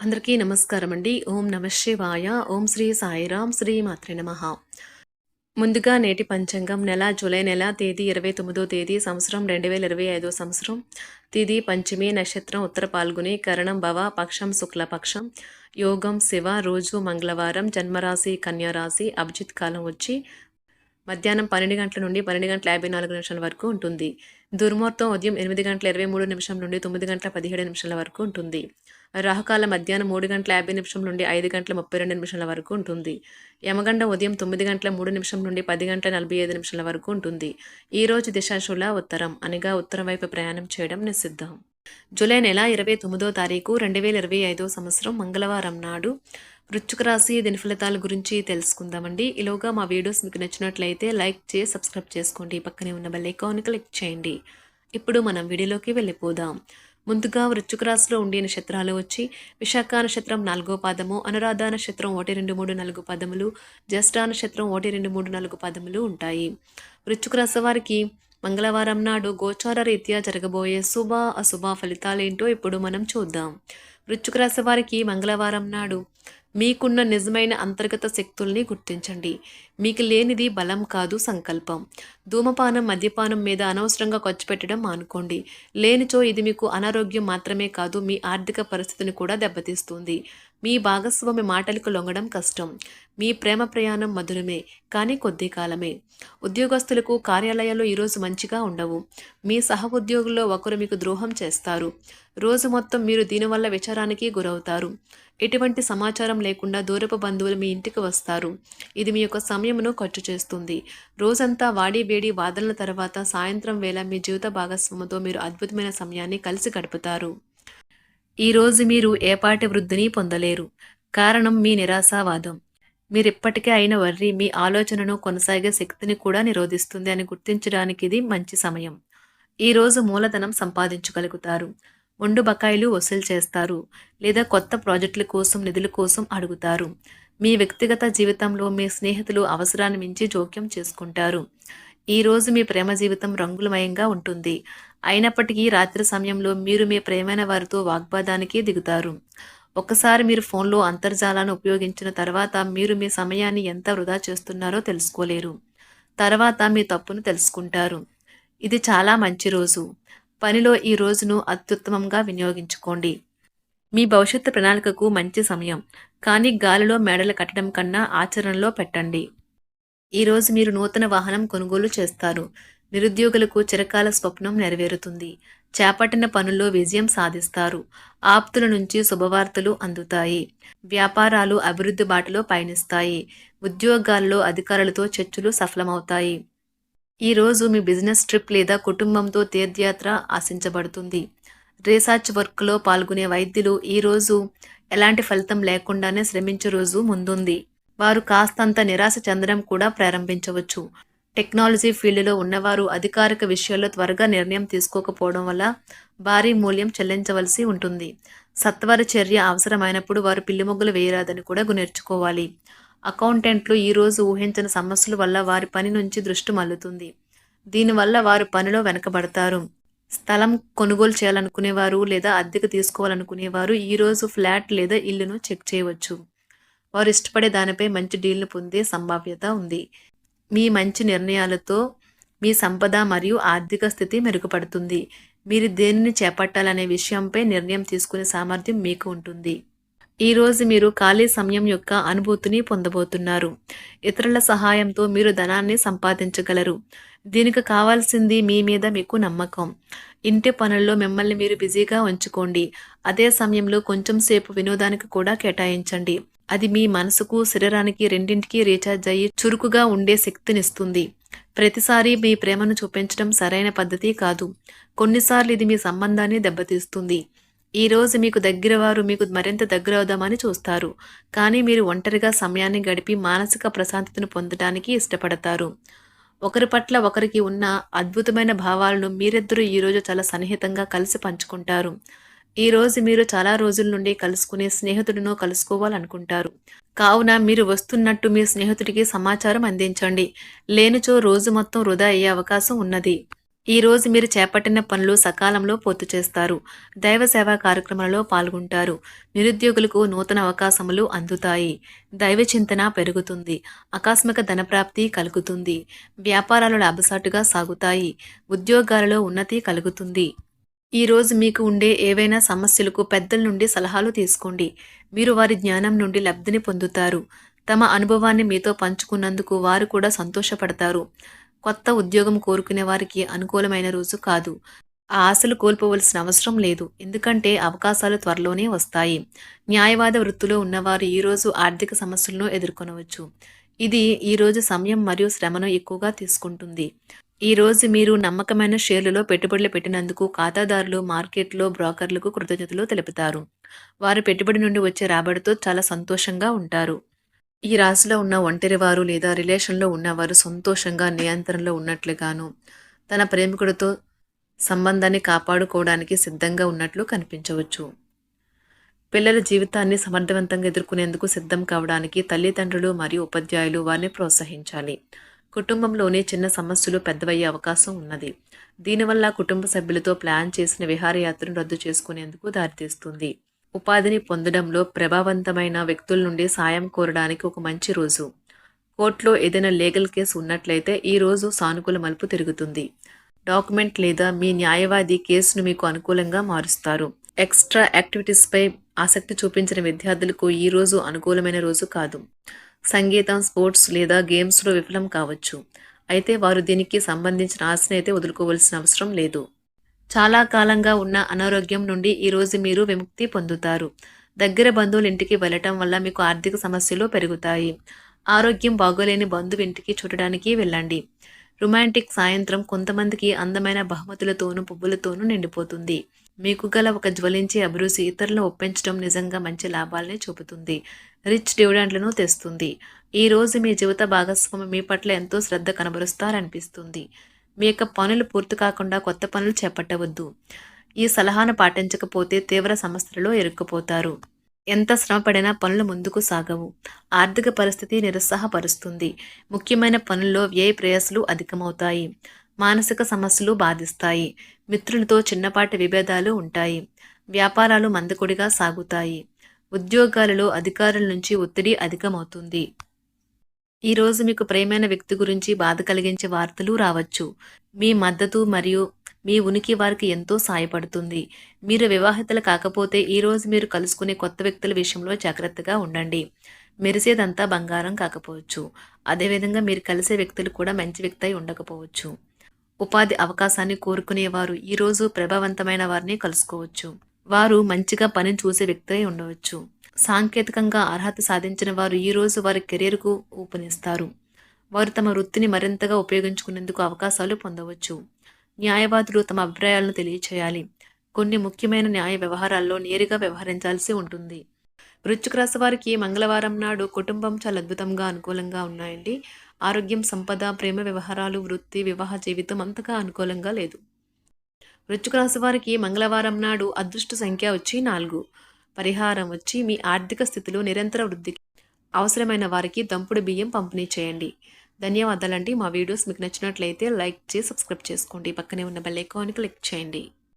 అందరికీ నమస్కారం అండి ఓం నమ శివాయ. ఓం శ్రీ సాయిరాం శ్రీ మాత్రే నమ. ముందుగా నేటి పంచాంగం నెల జూలై నెల తేదీ ఇరవై తొమ్మిదో తేదీ సంవత్సరం రెండు వేల ఇరవై ఐదో సంవత్సరం. తేదీ పంచమి నక్షత్రం ఉత్తర పాల్గొని కరణం భవ పక్షం శుక్లపక్షం యోగం శివ రోజు మంగళవారం జన్మరాశి కన్యారాశి అభిజిత్ కాలం వచ్చి మధ్యాహ్నం పన్నెండు గంటల నుండి పన్నెండు గంటల యాభై నాలుగు నిమిషాల వరకు ఉంటుంది. దుర్ముహూర్తం ఉదయం ఎనిమిది గంటల ఇరవై మూడు నిమిషం నుండి తొమ్మిది గంటల పదిహేడు నిమిషాల వరకు ఉంటుంది. రాహుకాల మధ్యాహ్నం మూడు గంటల యాభై నిమిషం నుండి ఐదు గంటల ముప్పై రెండు నిమిషాల వరకు ఉంటుంది. యమగండ ఉదయం తొమ్మిది గంటల మూడు నిమిషం నుండి పది గంటల నలభై ఐదు నిమిషాల వరకు ఉంటుంది. ఈ రోజు దిశాశుల ఉత్తరం. అనగా ఉత్తరం వైపు ప్రయాణం చేయడం నిషిద్ధం. జూలై నెల ఇరవై తొమ్మిదో తారీఖు రెండు వేల ఇరవై ఐదో సంవత్సరం మంగళవారం నాడు వృచ్చుక రాశి దీని ఫలితాల గురించి తెలుసుకుందామండి. ఈలోగా మా వీడియోస్ మీకు నచ్చినట్లయితే లైక్ చేసి సబ్స్క్రైబ్ చేసుకోండి. పక్కనే ఉన్న బెల్ ఐకాన్ క్లిక్ చేయండి. ఇప్పుడు మనం వీడియోలోకి వెళ్ళిపోదాం. ముందుగా వృచ్చుక రాశిలో ఉండే నక్షత్రాలు వచ్చి విశాఖ నక్షత్రం నాలుగో పాదము అనురాధ నక్షత్రం ఒకటి రెండు మూడు నాలుగు పదములు జ్యేష్ఠ నక్షత్రం ఒకటి రెండు మూడు నాలుగు పదములు ఉంటాయి. వృచ్చుక రాశి వారికి మంగళవారం నాడు గోచార రీత్యా జరగబోయే శుభ అశుభ ఫలితాలేంటో ఇప్పుడు మనం చూద్దాం. వృచ్చుక రాశి వారికి మంగళవారం నాడు మీకున్న నిజమైన అంతర్గత శక్తుల్ని గుర్తించండి. మీకు లేనిది బలం కాదు సంకల్పం. ధూమపానం మద్యపానం మీద అనవసరంగా ఖర్చు పెట్టడం మానుకోండి. లేనిచో ఇది మీకు అనారోగ్యం మాత్రమే కాదు మీ ఆర్థిక పరిస్థితిని కూడా దెబ్బతీస్తుంది. మీ భాగస్వామి మాటలకు లొంగడం కష్టం. మీ ప్రేమ ప్రయాణం మధురమే కానీ కొద్ది కాలమే. ఉద్యోగస్తులకు కార్యాలయాలు ఈరోజు మంచిగా ఉండవు. మీ సహ ఉద్యోగుల్లో ఒకరు మీకు ద్రోహం చేస్తారు. రోజు మొత్తం మీరు దీనివల్ల విచారానికి గురవుతారు. ఎటువంటి సమాచారం లేకుండా దూరపు బంధువులు మీ ఇంటికి వస్తారు. ఇది మీ యొక్క సమయమును ఖర్చు చేస్తుంది. రోజంతా వాడి వేడి వాదనల తర్వాత సాయంత్రం వేళ మీ జీవిత భాగస్వామితో మీరు అద్భుతమైన సమయాన్ని కలిసి గడుపుతారు. ఈరోజు మీరు ఏపాటి వృద్ధిని పొందలేరు. కారణం మీ నిరాశావాదం. మీరిప్పటికే అయిన వర్రి మీ ఆలోచనను కొనసాగే శక్తిని కూడా నిరోధిస్తుంది అని గుర్తించడానికి ఇది మంచి సమయం. ఈరోజు మూలధనం సంపాదించగలుగుతారు. ఉండు బకాయిలు వసూలు చేస్తారు. లేదా కొత్త ప్రాజెక్టుల కోసం నిధుల కోసం అడుగుతారు. మీ వ్యక్తిగత జీవితంలో మీ స్నేహితులు అవసరాన్ని మించి జోక్యం చేసుకుంటారు. ఈ రోజు మీ ప్రేమ జీవితం రంగులమయంగా ఉంటుంది. అయినప్పటికీ రాత్రి సమయంలో మీరు మీ ప్రేమైన వారితో వాగ్వాదానికి దిగుతారు. ఒకసారి మీరు ఫోన్లో అంతర్జాలాన్ని ఉపయోగించిన తర్వాత మీరు మీ సమయాన్ని ఎంత వృధా చేస్తున్నారో తెలుసుకోలేరు. తర్వాత మీ తప్పును తెలుసుకుంటారు. ఇది చాలా మంచి రోజు. పనిలో ఈ రోజును అత్యుత్తమంగా వినియోగించుకోండి. మీ భవిష్యత్తు ప్రణాళికకు మంచి సమయం. కానీ గాలిలో మేడలు కట్టడం కన్నా ఆచరణలో పెట్టండి. ఈరోజు మీరు నూతన వాహనం కొనుగోలు చేస్తారు. నిరుద్యోగులకు చిరకాల స్వప్నం నెరవేరుతుంది. చేపట్టిన పనుల్లో విజయం సాధిస్తారు. ఆప్తుల నుంచి శుభవార్తలు అందుతాయి. వ్యాపారాలు అభివృద్ధి బాటలో పయనిస్తాయి. ఉద్యోగాల్లో అధికారులతో చర్చలు సఫలమవుతాయి. ఈ రోజు మీ బిజినెస్ ట్రిప్ లేదా కుటుంబంతో తీర్థయాత్ర ఆశించబడుతుంది. రీసెర్చ్ వర్క్లో పాల్గొనే వైద్యులు ఈ రోజు ఎలాంటి ఫలితం లేకుండానే శ్రమించే రోజు ముందుంది. వారు కాస్తంత నిరాశ చెందడం కూడా ప్రారంభించవచ్చు. టెక్నాలజీ ఫీల్డ్లో ఉన్నవారు అధికారిక విషయాల్లో త్వరగా నిర్ణయం తీసుకోకపోవడం వల్ల భారీ మూల్యం చెల్లించవలసి ఉంటుంది. సత్వర చర్య అవసరమైనప్పుడు వారు పిల్లిమొగ్గులు వేయరాదని కూడా నేర్చుకోవాలి అకౌంటెంట్లు ఈరోజు ఊహించిన సమస్యల వల్ల వారి పని నుంచి దృష్టి మల్లుతుంది దీనివల్ల వారు పనిలో వెనకబడతారు. స్థలం కొనుగోలు చేయాలనుకునేవారు లేదా అద్దెకు తీసుకోవాలనుకునేవారు ఈరోజు ఫ్లాట్ లేదా ఇల్లును చెక్ చేయవచ్చు. వారు ఇష్టపడే దానిపై మంచి డీల్ను పొందే సంభావ్యత ఉంది. మీ మంచి నిర్ణయాలతో మీ సంపద మరియు ఆర్థిక స్థితి మెరుగుపడుతుంది. మీరు దేనిని చేపట్టాలనే విషయంపై నిర్ణయం తీసుకునే సామర్థ్యం మీకు ఉంటుంది. ఈరోజు మీరు ఖాళీ సమయం యొక్క అనుభూతిని పొందబోతున్నారు. ఇతరుల సహాయంతో మీరు ధనాన్ని సంపాదించగలరు. దీనికి కావాల్సింది మీ మీద మీకు నమ్మకం. ఇంటి పనుల్లో మిమ్మల్ని మీరు బిజీగా ఉంచుకోండి. అదే సమయంలో కొంచెం సేపు వినోదానికి కూడా కేటాయించండి. అది మీ మనసుకు శరీరానికి రెండింటికి రీఛార్జ్ అయ్యి చురుకుగా ఉండే శక్తినిస్తుంది. ప్రతిసారి మీ ప్రేమను చూపించడం సరైన పద్ధతి కాదు. కొన్నిసార్లు ఇది మీ సంబంధాన్ని దెబ్బతీస్తుంది. ఈ రోజు మీకు దగ్గర వారు మీకు మరింత దగ్గర అవుదామని చూస్తారు. కానీ మీరు ఒంటరిగా సమయాన్ని గడిపి మానసిక ప్రశాంతతను పొందడానికి ఇష్టపడతారు. ఒకరి పట్ల ఒకరికి ఉన్న అద్భుతమైన భావాలను మీరిద్దరూ ఈరోజు చాలా సన్నిహితంగా కలిసి పంచుకుంటారు. ఈరోజు మీరు చాలా రోజుల నుండి కలుసుకునే స్నేహితుడినో కలుసుకోవాలనుకుంటారు. కావున మీరు వస్తున్నట్టు మీ స్నేహితుడికి సమాచారం అందించండి. లేనిచో రోజు మొత్తం వృధా అయ్యే అవకాశం ఉన్నది. ఈ రోజు మీరు చేపట్టిన పనులు సకాలంలో పూర్తి చేస్తారు. దైవ సేవా కార్యక్రమాలలో పాల్గొంటారు. నిరుద్యోగులకు నూతన అవకాశములు అందుతాయి. దైవ చింతన పెరుగుతుంది. ఆకస్మిక ధనప్రాప్తి కలుగుతుంది. వ్యాపారాలు లాభసాటుగా సాగుతాయి. ఉద్యోగాలలో ఉన్నతి కలుగుతుంది. ఈ రోజు మీకు ఉండే ఏవైనా సమస్యలకు పెద్దల నుండి సలహాలు తీసుకోండి. మీరు వారి జ్ఞానం నుండి లబ్ధిని పొందుతారు. తమ అనుభవాన్ని మీతో పంచుకున్నందుకు వారు కూడా సంతోషపడతారు. కొత్త ఉద్యోగం కోరుకునే వారికి అనుకూలమైన రోజు కాదు. ఆ ఆశలు కోల్పోవలసిన అవసరం లేదు. ఎందుకంటే అవకాశాలు త్వరలోనే వస్తాయి. న్యాయవాద వృత్తిలో ఉన్నవారు ఈరోజు ఆర్థిక సమస్యలను ఎదుర్కొనవచ్చు. ఇది ఈరోజు సమయం మరియు శ్రమను ఎక్కువగా తీసుకుంటుంది. ఈ రోజు మీరు నమ్మకమైన షేర్లలో పెట్టుబడులు పెట్టినందుకు ఖాతాదారులు మార్కెట్లో బ్రోకర్లకు కృతజ్ఞతలు తెలుపుతారు. వారు పెట్టుబడి నుండి వచ్చే రాబడితో చాలా సంతోషంగా ఉంటారు. ఈ రాశిలో ఉన్న ఒంటరివారు లేదా రిలేషన్లో ఉన్నవారు సంతోషంగా నియంత్రణలో ఉన్నట్లుగాను తన ప్రేమికుడితో సంబంధాన్ని కాపాడుకోవడానికి సిద్ధంగా ఉన్నట్లు కనిపించవచ్చు. పిల్లల జీవితాన్ని సమర్థవంతంగా ఎదుర్కొనేందుకు సిద్ధం కావడానికి తల్లిదండ్రులు మరియు ఉపాధ్యాయులు వారిని ప్రోత్సహించాలి. కుటుంబంలోనే చిన్న సమస్యలు పెద్దవయ్యే అవకాశం ఉన్నది. దీనివల్ల కుటుంబ సభ్యులతో ప్లాన్ చేసిన విహారయాత్రను రద్దు చేసుకునేందుకు దారితీస్తుంది. ఉపాధిని పొందడంలో ప్రభావవంతమైన వ్యక్తుల నుండి సాయం కోరడానికి ఒక మంచి రోజు. కోర్టులో ఏదైనా లీగల్ కేసు ఉన్నట్లయితే ఈ రోజు సానుకూల మలుపు తిరుగుతుంది. డాక్యుమెంట్ లేదా మీ న్యాయవాది కేసును మీకు అనుకూలంగా మారుస్తారు. ఎక్స్ట్రా యాక్టివిటీస్పై ఆసక్తి చూపించిన విద్యార్థులకు ఈ రోజు అనుకూలమైన రోజు కాదు. సంగీతం స్పోర్ట్స్ లేదా గేమ్స్లో విఫలం కావచ్చు. అయితే వారు దీనికి సంబంధించిన ఆశని అయితే వదులుకోవాల్సిన అవసరం లేదు. చాలా కాలంగా ఉన్న అనారోగ్యం నుండి ఈరోజు మీరు విముక్తి పొందుతారు. దగ్గర బంధువుల ఇంటికి వెళ్ళటం వల్ల మీకు ఆర్థిక సమస్యలు పెరుగుతాయి. ఆరోగ్యం బాగోలేని బంధువు ఇంటికి చూడడానికి వెళ్ళండి. రొమాంటిక్ సాయంత్రం కొంతమందికి అందమైన బహుమతులతోనూ పువ్వులతోనూ నిండిపోతుంది. మీకు గల ఒక జ్వలించే అభిరుచి ఇతరులను ఒప్పించడం నిజంగా మంచి లాభాలనే చూపుతుంది. రిచ్ డివిడెంట్లను తెస్తుంది. ఈ రోజు మీ జీవిత భాగస్వామి మీ పట్ల ఎంతో శ్రద్ధ కనబరుస్తారనిపిస్తుంది. మీ యొక్క పనులు పూర్తి కాకుండా కొత్త పనులు చేపట్టవద్దు. ఈ సలహాను పాటించకపోతే తీవ్ర సమస్యలలో ఇరుక్కుపోతారు. ఎంత శ్రమపడినా పనులు ముందుకు సాగవు. ఆర్థిక పరిస్థితి నిరుత్సాహపరుస్తుంది. ముఖ్యమైన పనుల్లో వ్యయ ప్రయాసలు అధికమవుతాయి. మానసిక సమస్యలు బాధిస్తాయి. మిత్రులతో చిన్నపాటి విభేదాలు ఉంటాయి. వ్యాపారాలు మందకొడిగా సాగుతాయి. ఉద్యోగాలలో అధికారుల నుంచి ఒత్తిడి అధికమవుతుంది. ఈరోజు మీకు ప్రేమైన వ్యక్తి గురించి బాధ కలిగించే వార్తలు రావచ్చు. మీ మద్దతు మరియు మీ ఉనికి వారికి ఎంతో సాయపడుతుంది. మీరు వివాహితలు కాకపోతే ఈరోజు మీరు కలుసుకునే కొత్త వ్యక్తుల విషయంలో జాగ్రత్తగా ఉండండి. మెరిసేదంతా బంగారం కాకపోవచ్చు. అదేవిధంగా మీరు కలిసే వ్యక్తులు కూడా మంచి వ్యక్తి అయి ఉండకపోవచ్చు. ఉపాధి అవకాశాన్ని కోరుకునేవారు. ఈరోజు ప్రభావవంతమైన వారిని కలుసుకోవచ్చు. వారు మంచిగా పని చూసే వ్యక్తి అయి ఉండవచ్చు. సాంకేతికంగా అర్హత సాధించిన వారు ఈరోజు వారి కెరీర్కు ఊపనిస్తారు. వారు తమ వృత్తిని మరింతగా ఉపయోగించుకునేందుకు అవకాశాలు పొందవచ్చు. న్యాయవాదులు తమ అభిప్రాయాలను తెలియచేయాలి. కొన్ని ముఖ్యమైన న్యాయ వ్యవహారాల్లో నేరుగా వ్యవహరించాల్సి ఉంటుంది. వృశ్చిక రాశి వారికి మంగళవారం నాడు కుటుంబం చాలా అద్భుతంగా అనుకూలంగా ఉన్నాయండి. ఆరోగ్యం సంపద ప్రేమ వ్యవహారాలు వృత్తి వివాహ జీవితం అంతగా అనుకూలంగా లేదు. వృశ్చిక రాశి వారికి మంగళవారం నాడు అదృష్ట సంఖ్య వచ్చి నాలుగు. పరిహారం వచ్చి మీ ఆర్థిక స్థితిలో నిరంతర వృద్ధికి అవసరమైన వారికి దంపుడు బియ్యం పంపిణీ చేయండి. ధన్యవాదాలండి. మా వీడియోస్ మీకు నచ్చినట్లయితే లైక్ చేసి సబ్స్క్రైబ్ చేసుకోండి. పక్కనే ఉన్న బెల్ ఐకాన్ క్లిక్ చేయండి.